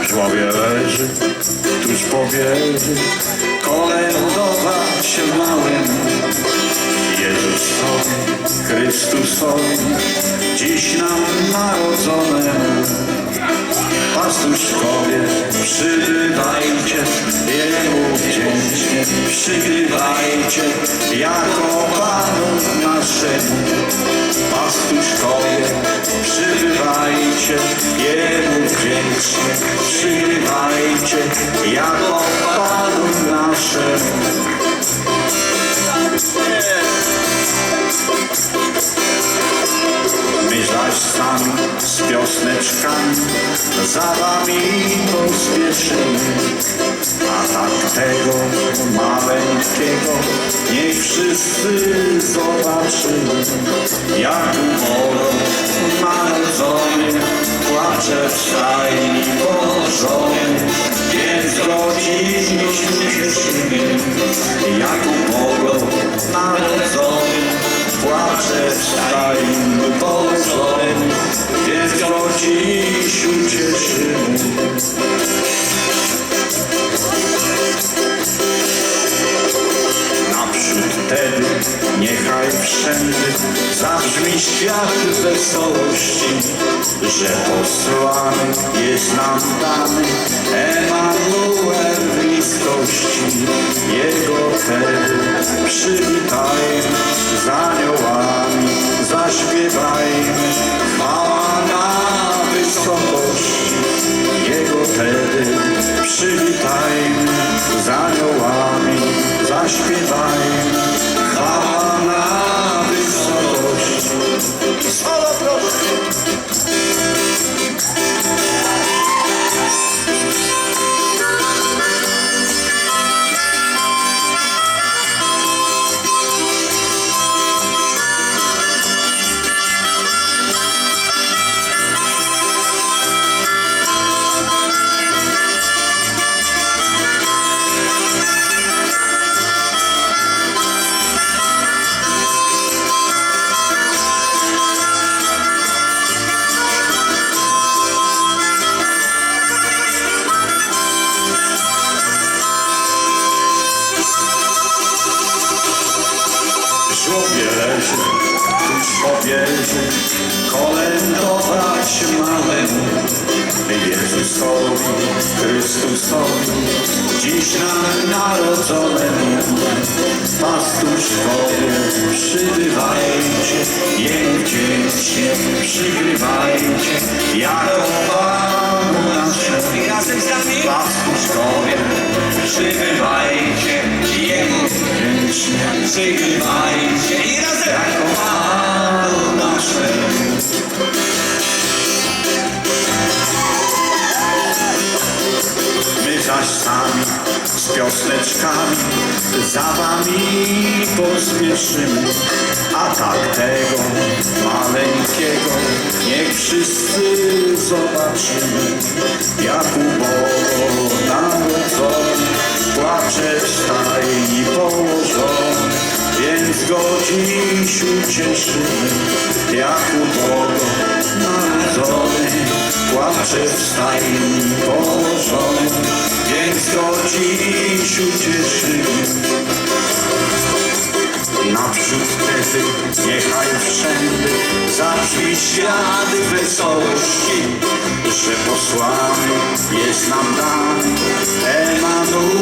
W żłobie leży, tuż po wieży, kolędować się małym. Jezusowi, Chrystusowi, dziś nam narodzonemu. Pastuszkowie, przybywajcie, Jemu wdzięcznie przygrywajcie, jako Panu naszemu. Pastuszkowie, przybywajcie, Jemu wdzięcznie przygrywajcie, jako Panu naszemu. My zaś sami z piosneczkami za wami pospieszymy. A tak tego maleńkiego niech wszyscy zobaczymy. Jak umorą narodzony płacze w stajni położony. Więc się cieszymy. Jak umorą narodzony płacze w stajni położony. Więc go wtedy niechaj wszędzie zabrzmi świat wesołości, że posłany jest nam dany Emanuel w bliskości. Jego wtedy przywitajmy z aniołami, zaśpiewajmy chwała na wysokości. Jego wtedy przywitajmy z aniołami, zaśpiewajmy wieży, kolędować małemu Jezusowi, Chrystusowi, dziś nam narodzonemu. Pastuszkowie, przybywajcie, Jemu wdzięcznie przygrywajcie, jako Panu naszemu. Razem z nami Pastuszkowie, przybywajcie, Jemu wdzięcznie przygrywajcie, z piosneczkami za wami pospieszymy, a tak tego maleńkiego niech wszyscy zobaczymy, jak ubogo narodzony płacze w stajni położony, więc go dziś ucieszymy, jak ubogo narodzony płacze w stajni położony, więc go dziś ucieszymy. Naprzód wtedy niechaj wszędzie zabrzmi świat wesołości, że posłany jest nam dany Emanuel